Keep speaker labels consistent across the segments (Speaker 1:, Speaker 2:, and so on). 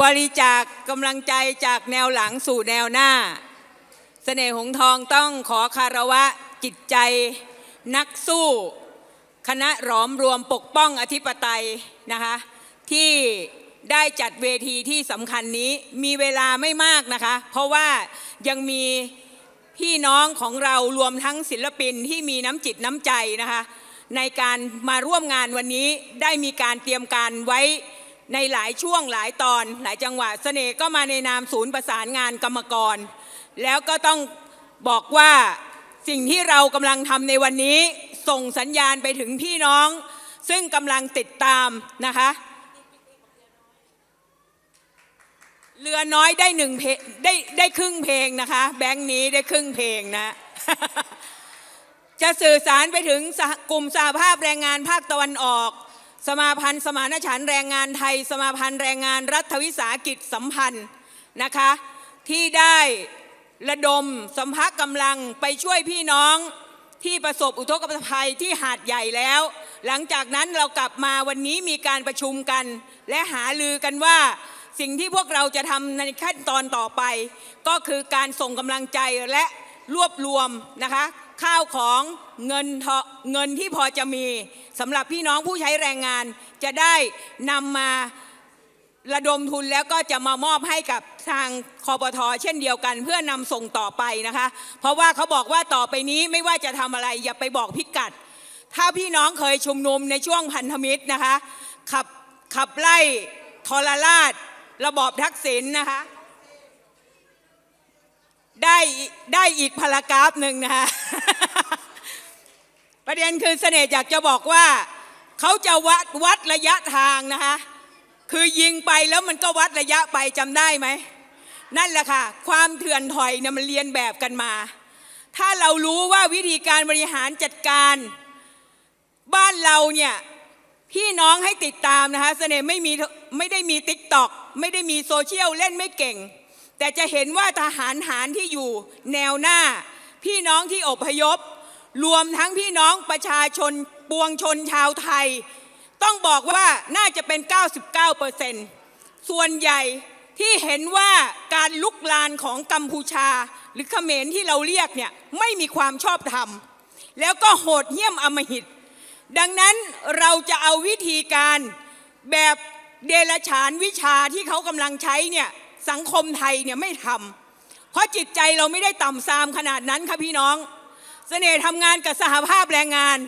Speaker 1: บริจาคกำลังใจจากแนวหลังสู่แนวหน้าเสน่ห์หงทองต้องขอคารวะจิตใจ นักสู้ คณะหลอมรวมปกป้องอธิปไตยนะคะที่ได้จัดเวทีที่สำคัญนี้มีเวลาไม่มากนะคะ เพราะว่ายังมีพี่น้องของเรารวมทั้งศิลปินที่มีน้ำจิตน้ำใจนะคะ ในการมาร่วมงานวันนี้ได้มีการเตรียมการไว้ ในหลายช่วงหลายตอนหลายจังหวะเสน่ห์ก็มาในนามศูนย์ประสานงานกรรมกร แล้วก็ต้องบอกว่าสิ่งที่เรากำลังทำในวันนี้ส่งสัญญาณไปถึงพี่น้อง ซึ่งกำลังติดตามนะคะเรือน้อยได้หนึ่งเพลงได้ได้ครึ่งเพลงนะคะ แบงค์นี้ได้ครึ่งเพลงนะ จะสื่อสารไปถึงกลุ่มสหภาพแรงงานภาคตะวันออก สมาพันธ์สมานฉันแรงงานไทย สมาพันธ์แรงงานรัฐวิสาหกิจสัมพันธ์นะคะที่ได้ระดมสัมภากำลังไปช่วยพี่น้องที่ประสบอุทกภัยที่หาดใหญ่แล้ว หลังจากนั้นเรากลับมาวันนี้มีการประชุมกัน และหาลือกันว่าสิ่งที่พวกเราจะทำในขั้นตอนต่อไป ก็คือการส่งกำลังใจและรวบรวมนะคะ ข้าวของเงินทอเงินที่พอจะมีสำหรับพี่น้องผู้ใช้แรงงาน จะได้นำมาระดมทุนแล้วก็จะมามอบให้กับทางคอปทอเช่นเดียวกัน เพื่อนำส่งต่อไปนะคะ เพราะว่าเขาบอกว่าต่อไปนี้ไม่ว่าจะทำอะไรอย่าไปบอกพิกัด ถ้าพี่น้องเคยชุมนุมในช่วงพันธมิตรนะคะขับขับไล่ทรราช ระบอบทักษิณนะคะ ได้ได้อีกพารากราฟหนึ่งนะคะ ระเด็นคือเสน่ห์อยากจะบอกว่าเขาจะวัดวัดระยะทางนะคะคือยิงไปแล้วมันก็วัดระยะไปจำได้ไหม นั่นแหละค่ะ ความเถื่อนถอยเนี่ยมันเรียนแบบกันมา ถ้าเรารู้ว่าวิธีการบริหารจัดการ บ้านเราเนี่ยพี่น้องให้ติดตามนะคะ เสน่ห์ไม่มีไม่ได้มีติ๊กต็อกไม่ได้มีโซเชียลเล่นไม่เก่ง แต่จะเห็นว่าทหารหารที่อยู่แนวหน้า พี่น้องที่อพยพ รวมทั้งพี่น้องประชาชนปวงชนชาวไทย ต้องบอกว่าน่าจะเป็น 99%ส่วนใหญ่ที่เห็นว่าการลุกลานของกัมพูชา หรือเขมรที่เราเรียกเนี่ยไม่มีความชอบธรรม แล้วก็โหดเหี้ยมอมหิต ดังนั้นเราจะเอาวิธีการแบบเดลฉานวิชาที่เขากำลังใช้เนี่ยสังคมไทยเนี่ยไม่ทำเพราะจิตใจเราไม่ได้ต่ำซามขนาดนั้นค่ะพี่น้อง เสน่ห์ทำงานกับสหภาพแรงงาน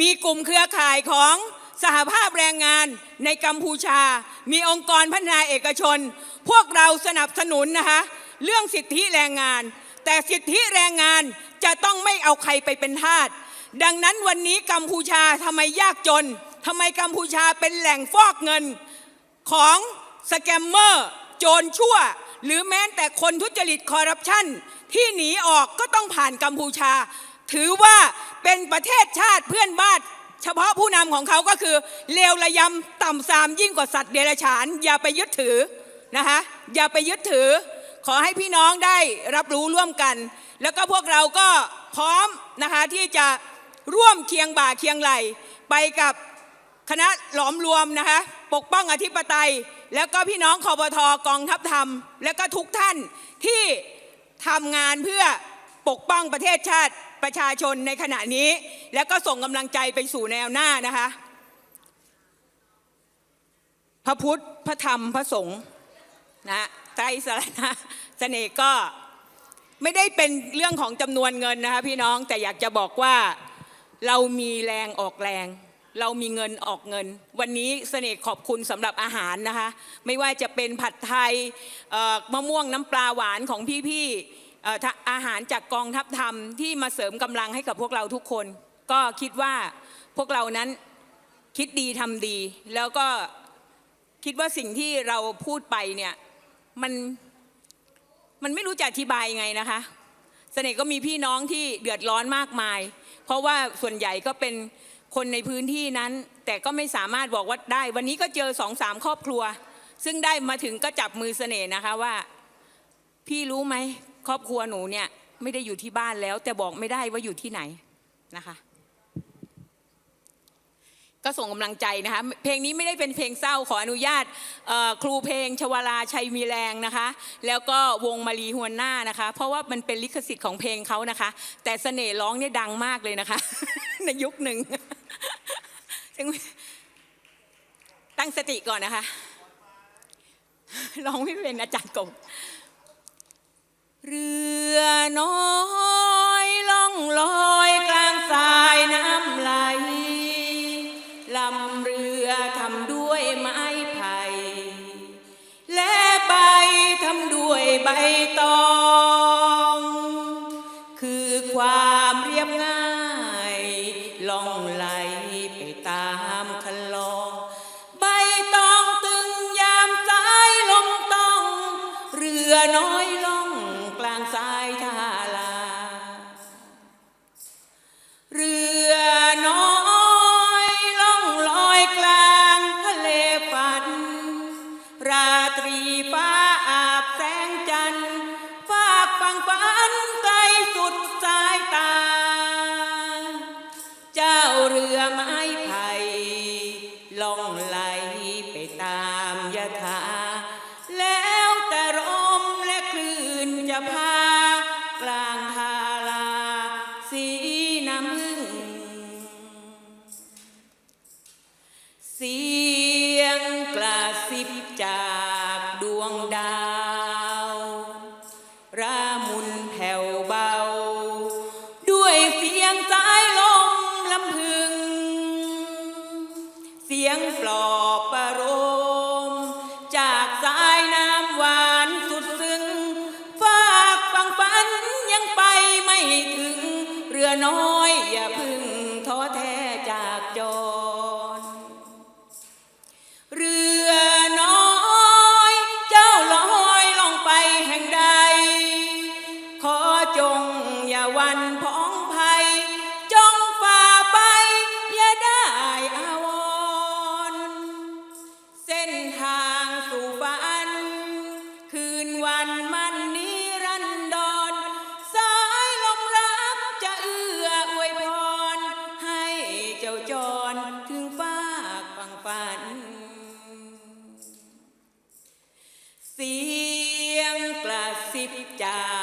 Speaker 1: มีกลุ่มเครือข่ายของสหภาพแรงงานในกัมพูชา มีองค์กรพัฒนาเอกชน พวกเราสนับสนุนนะคะเรื่องสิทธิแรงงาน แต่สิทธิแรงงานจะต้องไม่เอาใครไปเป็นทาสดังนั้นวันนี้กัมพูชาทำไมยากจนทำไมกัมพูชาเป็นแหล่งฟอกเงินของสแกมเมอร์ โจรชั่ว หรือแม้แต่คนทุจริตคอร์รัปชันที่หนีออกก็ต้องผ่านกัมพูชา ถือว่าเป็นประเทศชาติเพื่อนบ้านเฉพาะผู้นำของเขาก็คือเลวระยำต่ำซามยิ่งกว่าสัตว์เดรัจฉาน อย่าไปยึดถือนะคะอย่าไปยึดถือ ขอให้พี่น้องได้รับรู้ร่วมกัน แล้วก็พวกเราก็พร้อมนะคะที่จะร่วมเคียงบ่าเคียงไหลไปกับคณะหลอมรวมนะคะปกป้องอธิปไตย แล้วก็พี่น้องคอปทกองทัพธรรม แล้วก็ทุกท่านที่ทำงานเพื่อปกป้องประเทศชาติประชาชนในขณะนี้ แล้วก็ส่งกำลังใจไปสู่แนวหน้านะคะ พระพุทธพระธรรมพระสงฆ์นะไตรสรณะเสน่ห์ก็ไม่ได้เป็นเรื่องของจำนวนเงินนะคะพี่น้องแต่อยากจะบอกว่าเรามีแรงออกแรง เรามีเงินออกเงิน วันนี้เสน่ห์ขอบคุณสำหรับอาหารนะคะ ไม่ว่าจะเป็นผัดไทยมะม่วงน้ำปลาหวานของพี่ๆอ่อาหารจากกองทัพธรรมที่มาเสริมกำลังให้กับพวกเราทุกคน ก็คิดว่าพวกเรานั้นคิดดีทำดี แล้วก็คิดว่าสิ่งที่เราพูดไปเนี่ยมันมันไม่รู้จะอธิบายยังไงนะคะเสน่ห์ก็มีพี่น้องที่เดือดร้อนมากมาย เพราะว่าส่วนใหญ่ก็เป็น คนในพื้นที่นั้น แต่ก็ไม่สามารถบอกว่าได้ วันนี้ก็เจอสองสามครอบครัว ซึ่งได้มาถึงก็จับมือเสน่ห์นะคะว่า พี่รู้ไหมครอบครัวหนูเนี่ยไม่ได้อยู่ที่บ้านแล้ว แต่บอกไม่ได้ว่าอยู่ที่ไหนนะคะ ก็ส่งกำลังใจนะคะ เพลงนี้ไม่ได้เป็นเพลงเศร้าขออนุญาตครูเพลงชวาลาชัยมีแรงนะคะ แล้วก็วงมารีฮวนหน้านะคะ เพราะว่ามันเป็นลิขสิทธิ์ของเพลงเขานะคะ แต่เสน่ห์ร้องเนี่ยดังมากเลยนะคะ ในยุคหนึ่ง ซึ่งตั้งสติก่อนนะคะร้องไม่เป็นอาจารย์กงเรือน้อยล่องลอยกลางสายน้ำไหลลำเรือทำด้วยไม้ไผ่และใบทำด้วยใบตอง น้อยล่องกลางสายทา สียงกระซิบจากดวงดาว รามุนแผ่วเบา ด้วยเสียงสายลมลำพึง เสียงปลอบประโลมจากสายน้ำหวานสุดซึ้ง ฝากฟังฝันยังไปไม่ถึง เรือน้อยอย่าพึ่ง บจา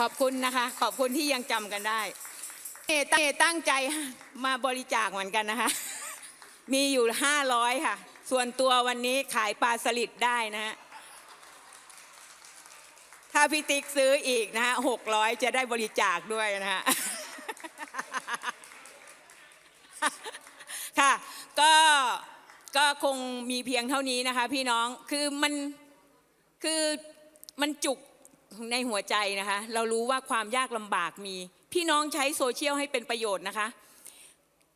Speaker 1: ขอบคุณนะคะ ขอบคุณที่ยังจำกันได้เอตั้งเอตั้งใจมาบริจาคเหมือนกันนะคะ มีอยู่500ค่ะ ส่วนตัววันนี้ขายปลาสลิดได้นะฮะถ้าพี่ติ๊กซื้ออีกนะฮะ600จะได้บริจาคด้วยนะฮะค่ะ ก็ก็คงมีเพียงเท่านี้นะคะ พี่น้องคือมันคือมันจุก ในหัวใจนะคะ เรารู้ว่าความยากลำบากมี พี่น้องใช้โซเชียลให้เป็นประโยชน์นะคะ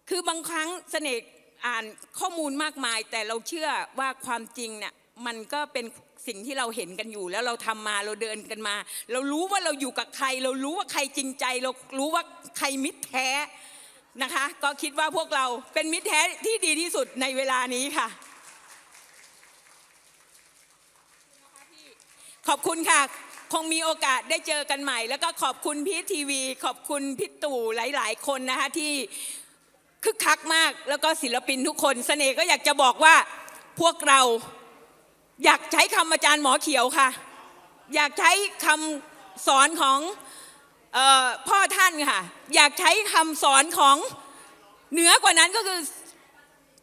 Speaker 1: คือบางครั้งเสน่ห์อ่านข้อมูลมากมาย แต่เราเชื่อว่าความจริงเนี่ยมันก็เป็นสิ่งที่เราเห็นกันอยู่ แล้วเราทำมาเราเดินกันมา เรารู้ว่าเราอยู่กับใคร เรารู้ว่าใครจริงใจ เรารู้ว่าใครมิตรแท้นะคะ ก็คิดว่าพวกเราเป็นมิตรแท้ที่ดีที่สุดในเวลานี้ค่ะ ขอบคุณค่ะ คงมีโอกาสได้เจอกันใหม่ แล้วก็ขอบคุณพีททีวี ขอบคุณพี่ตู่หลาย ๆ คนนะคะที่คึกคักมากแล้วก็ศิลปินทุกคนเสน่ห์ก็อยากจะบอกว่าพวกเราอยากใช้คำอาจารย์หมอเขียวค่ะ อยากใช้คำสอนของออพ่อท่านค่ะ อยากใช้คำสอนของเหนือกว่านั้นก็คือ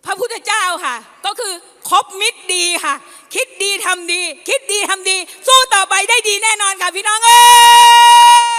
Speaker 1: พระพุทธเจ้าค่ะ ก็คือคบมิตรดีค่ะ คิดดีทำดี คิดดีทำดี สู้ต่อไปได้ดีแน่นอนค่ะพี่น้องเอ้